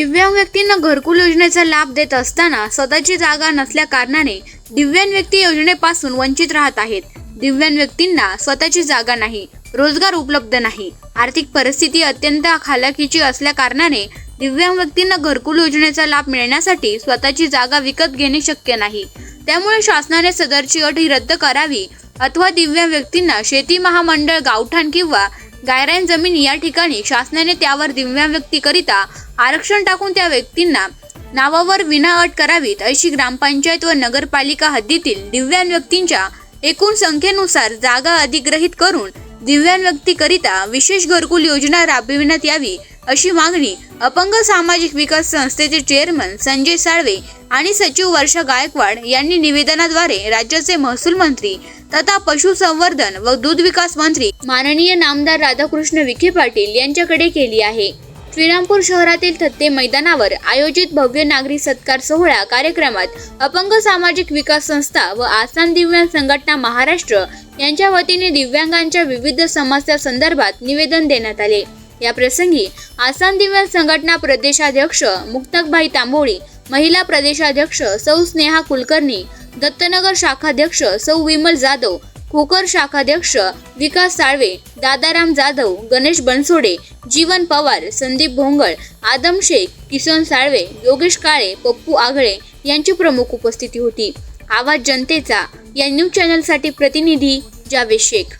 दिव्यांग व्यक्तींना घरकुल योजनेचा लाभ देत असताना स्वतःची जागा नसल्या कारणाने दिव्यांग व्यक्ती योजनेपासून वंचित राहत आहेत. दिव्यांग व्यक्तींना स्वतःची जागा नाही रोजगार उपलब्ध नाही आर्थिक परिस्थिती अत्यंत खालाकीची असल्या कारणाने दिव्यांग व्यक्तींना घरकुल योजनेचा लाभ मिळण्यासाठी स्वतःची जागा विकत घेणे शक्य नाही. त्यामुळे शासनाने सदरची अट ही रद्द करावी अथवा दिव्यांग व्यक्तींना शेती महामंडळ गावठाण किंवा गायरान जमीन या ठिकाणी शासनाने त्यावर दिव्या व्यक्तीकरिता आरक्षण टाकून त्या व्यक्तींना नावावर विना अट करावीत अशी ग्रामपंचायत व नगरपालिका हद्दीतील दिव्यांग व्यक्तींच्या एकूण संख्येनुसार जागा अधिग्रहित करून दिव्यांग व्यक्तीकरिता विशेष घरकुल योजना राबविण्यात यावी अशी मागणी अपंग सामाजिक विकास संस्थेचे चेअरमन संजय साळवे आणि सचिव वर्षा गायकवाड यांनी निवेदनाद्वारे राज्याचे महसूल मंत्री तथा पशुसंवर्धन व दूध विकास मंत्री माननीय नामदार राधाकृष्ण विखे पाटील यांच्याकडे केली आहे. श्रीरामपूर शहरातील थत्ते मैदानावर आयोजित भव्य नागरी सत्कार सोहळा कार्यक्रमात अपंग सामाजिक विकास संस्था व आसाम दिव्यांग संघटना महाराष्ट्र यांच्या वतीने दिव्यांगांच्या विविध समस्या संदर्भात निवेदन देण्यात आले. या प्रसंगी आसाम दिव्यांग संघटना प्रदेशाध्यक्ष मुक्तकभाई तांबोळी महिला प्रदेशाध्यक्ष सौ स्नेहा कुलकर्णी दत्तनगर शाखाध्यक्ष सौ विमल जाधव खोकर शाखाध्यक्ष विकास साळवे दादाराम जाधव गणेश बनसोडे जीवन पवार संदीप भोंगळ आदम शेख किसन साळवे योगेश काळे पप्पू आगळे यांची प्रमुख उपस्थिती होती. आवाज जनतेचा या न्यूज चॅनलसाठी प्रतिनिधी जावेद शेख.